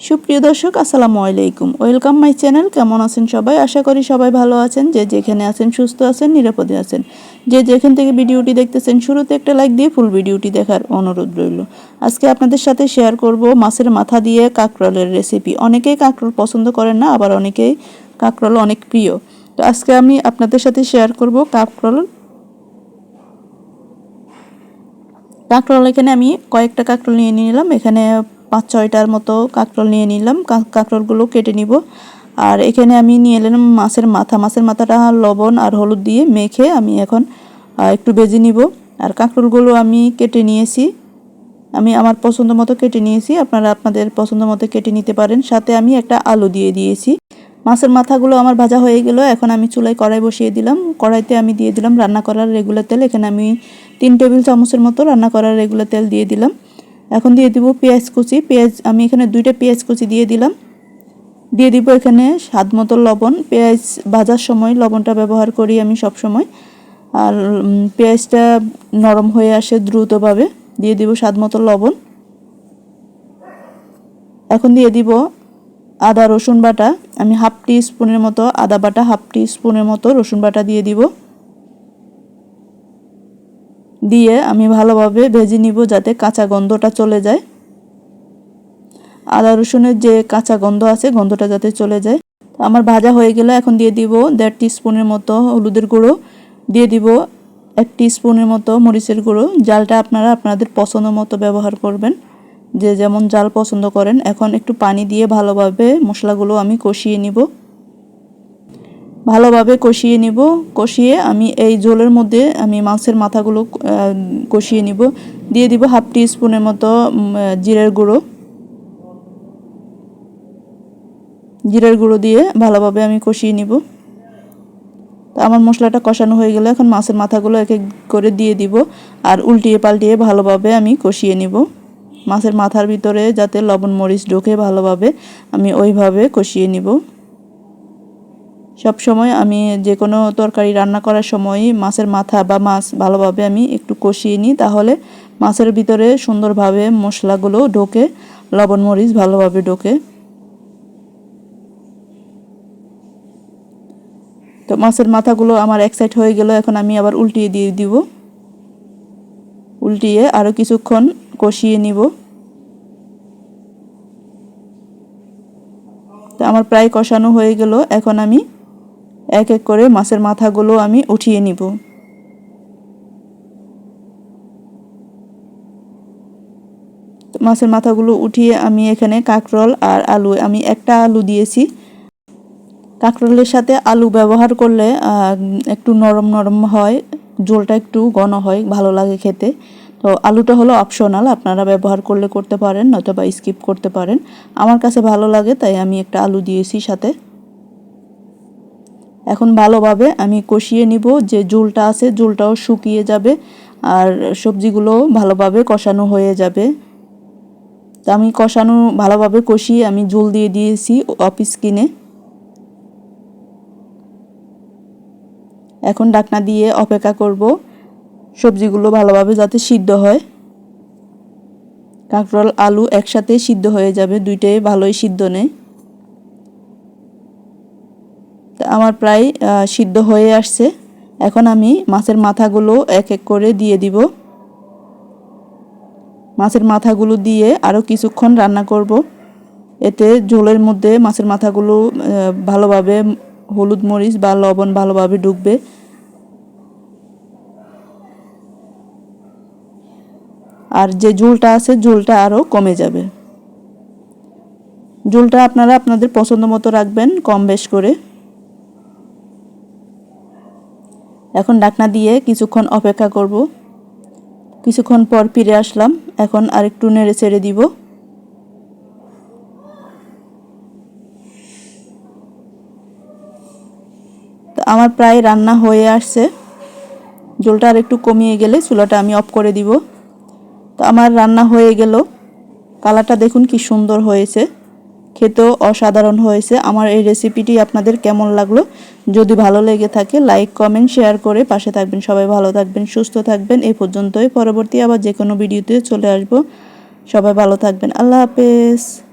সুপ্রিয় দর্শক, আসসালামু আলাইকুম। ওয়েলকাম মাই চ্যানেল কেমন আছেন সবাই? আশা করি সবাই ভালো আছেন। যে যেখানে আছেন, সুস্থ আছেন, নিরাপদে আছেন। যে যেখান থেকে ভিডিওটি দেখতেছেন, শুরুতে একটা লাইক দিয়ে ফুল ভিডিওটি দেখার অনুরোধ রইল। আজকে আপনাদের সাথে শেয়ার করব মাছের মাথা দিয়ে কাঁকরোলের রেসিপি অনেকেই কাঁকরোল পছন্দ করেন না, আবার অনেকেই কাঁকরোল অনেক প্রিয়। তো আজকে আমি আপনাদের সাথে শেয়ার করব কাঁকরোল। কাঁকরোল এখানে আমি কয়েকটা কাঁকরোল নিয়ে নিলাম। এখানে পাঁচ ছয়টার মতো কাঁকরোল নিয়ে নিলাম। কাঁকরোলগুলো কেটে নিব। আর এখানে আমি নিয়ে এলাম মাছের মাথা। মাছের মাথাটা লবণ আর হলুদ দিয়ে মেখে আমি এখন একটু বেজে নিব। আর কাঁকরোলগুলো আমি কেটে নিয়েছি। আমি আমার পছন্দ মতো কেটে নিয়েছি। আপনারা আপনাদের পছন্দ মতো কেটে নিতে পারেন। সাথে আমি একটা আলু দিয়ে দিয়েছি। মাছের মাথাগুলো আমার ভাজা হয়ে গেল। এখন আমি চুলায় কড়াই বসিয়ে দিলাম। কড়াইতে আমি দিয়ে দিলাম রান্না করার রেগুলার তেল। এখানে আমি তিন টেবিল চামচের মতো রান্না করার রেগুলার তেল দিয়ে দিলাম। এখন দিয়ে দিব পেঁয়াজ কুচি। পেঁয়াজ, আমি এখানে দুইটা পেঁয়াজ কুচি দিয়ে দিলাম। দিয়ে দিব এখানে স্বাদ মতো লবণ। পেঁয়াজ ভাজার সময় লবণটা ব্যবহার করি আমি সব সময় আর পেঁয়াজটা নরম হয়ে আসে দ্রুতভাবে। দিয়ে দিব স্বাদ মতো লবণ। এখন দিয়ে দিব আদা রসুন বাটা। আমি হাফ টি স্পুনের মতো, আদা বাটা হাফ টি স্পুনের মতো রসুন বাটা দিয়ে দিব। দিয়ে আমি ভালোভাবে ভেজে নিব যাতে কাঁচা গন্ধটা চলে যায়। আদা রসুনের যে কাঁচা গন্ধ আছে, গন্ধটা যাতে চলে যায়। আমার ভাজা হয়ে গেলে এখন দিয়ে দিব দেড় স্পুনের মতো হলুদের গুঁড়ো। দিয়ে দিব এক স্পুনের মতো মরিচের গুঁড়ো। জালটা আপনারা আপনাদের পছন্দ মতো ব্যবহার করবেন। যে যেমন জাল পছন্দ করেন। এখন একটু পানি দিয়ে ভালোভাবে মশলাগুলো আমি কষিয়ে নিব। ভালোভাবে কষিয়ে নিব। কষিয়ে আমি এই ঝোলের মধ্যে আমি মাছের মাথাগুলো কষিয়ে নিব। দিয়ে দিব হাফ টি স্পুনের মতো জিরের গুঁড়ো। জিরের গুঁড়ো দিয়ে ভালোভাবে আমি কষিয়ে নিব। তো আমার মশলাটা কষানো হয়ে গেলে এখন মাছের মাথাগুলো এক এক করে দিয়ে দিব আর উল্টিয়ে পাল্টিয়ে ভালোভাবে আমি কষিয়ে নিব। মাছের মাথার ভিতরে যাতে লবণ মরিচ ঢোকে ভালোভাবে আমি ওইভাবে কষিয়ে নিব। সব সময় আমি যে কোনো তরকারি রান্না করার সময় মাছের মাথা বা মাছ ভালোভাবে আমি একটু কষিয়ে নিই, তাহলে মাছের ভিতরে সুন্দরভাবে মশলাগুলো ঢোকে, লবণ মরিচ ভালোভাবে ঢোকে। তো মাছের মাথাগুলো আমার এক সাইড হয়ে গেল, এখন আমি আবার উল্টিয়ে দিয়ে দিব। উল্টিয়ে আরও কিছুক্ষণ কষিয়ে নিব। তো আমার প্রায় কষানো হয়ে গেল, এখন আমি এক এক করে মাছের মাথাগুলো আমি উঠিয়ে নিব। মাছের মাথাগুলো উঠিয়ে আমি এখানে কাঁকরোল আর আলু, আমি একটা আলু দিয়েছি। কাঁকরোলের সাথে আলু ব্যবহার করলে একটু নরম নরম হয়, ঝোলটা একটু ঘন হয়, ভালো লাগে খেতে। তো আলুটা হলো অপশনাল আপনারা ব্যবহার করলে করতে পারেন নয়তো বা স্কিপ করতে পারেন। আমার কাছে ভালো লাগে, তাই আমি একটা আলু দিয়েছি সাথে। এখন ভালোভাবে আমি কষিয়ে নিব, যে ঝোলটা আছে ঝোলটাও শুকিয়ে যাবে আর সবজিগুলো ভালোভাবে কষানো হয়ে যাবে। তো আমি কষানো ভালোভাবে কষিয়ে আমি ঝোল দিয়ে দিয়েছি অফিস কিনে। এখন ডাকনা দিয়ে অপেক্ষা করব সবজিগুলো ভালোভাবে যাতে সিদ্ধ হয়। কাঁকরোল, আলু একসাথে সিদ্ধ হয়ে যাবে, দুইটাই ভালোই সিদ্ধ নেয় আমার প্রায় সিদ্ধ হয়ে আসছে। এখন আমি মাছের মাথাগুলো এক এক করে দিয়ে দিব। মাছের মাথাগুলো দিয়ে আরও কিছুক্ষণ রান্না করব। এতে ঝোলের মধ্যে মাছের মাথাগুলো ভালোভাবে হলুদ মরিচ বা লবণ ভালোভাবে ঢুকবে। আর যে ঝোলটা আছে, ঝোলটা আরও কমে যাবে। ঝোলটা আপনারা আপনাদের পছন্দ মতো রাখবেন, কম বেশ করে। এখন ডাকনা দিয়ে কিছুক্ষণ অপেক্ষা করব। কিছুক্ষণ পর ফিরে আসলাম। এখন আরেকটু নেড়ে ছেড়ে দিব। আমার প্রায় রান্না হয়ে আসছে। জলটা আর একটু কমিয়ে গেলে চুলাটা আমি অফ করে দিব। তো আমার রান্না হয়ে গেল। কালারটা দেখুন কি সুন্দর হয়েছে। খেতেও অসাধারণ হয়েছে। আমার এই রেসিপিটি আপনাদের কেমন লাগল? যদি ভালো লেগে থাকে লাইক কমেন্ট শেয়ার করে পাশে থাকবেন। সবাই ভালো থাকবেন, সুস্থ থাকবেন। এই পর্যন্তই। পরবর্তী আবার যে কোনো ভিডিওতে চলে আসব। সবাই ভালো থাকবেন। আল্লাহ হাফেজ।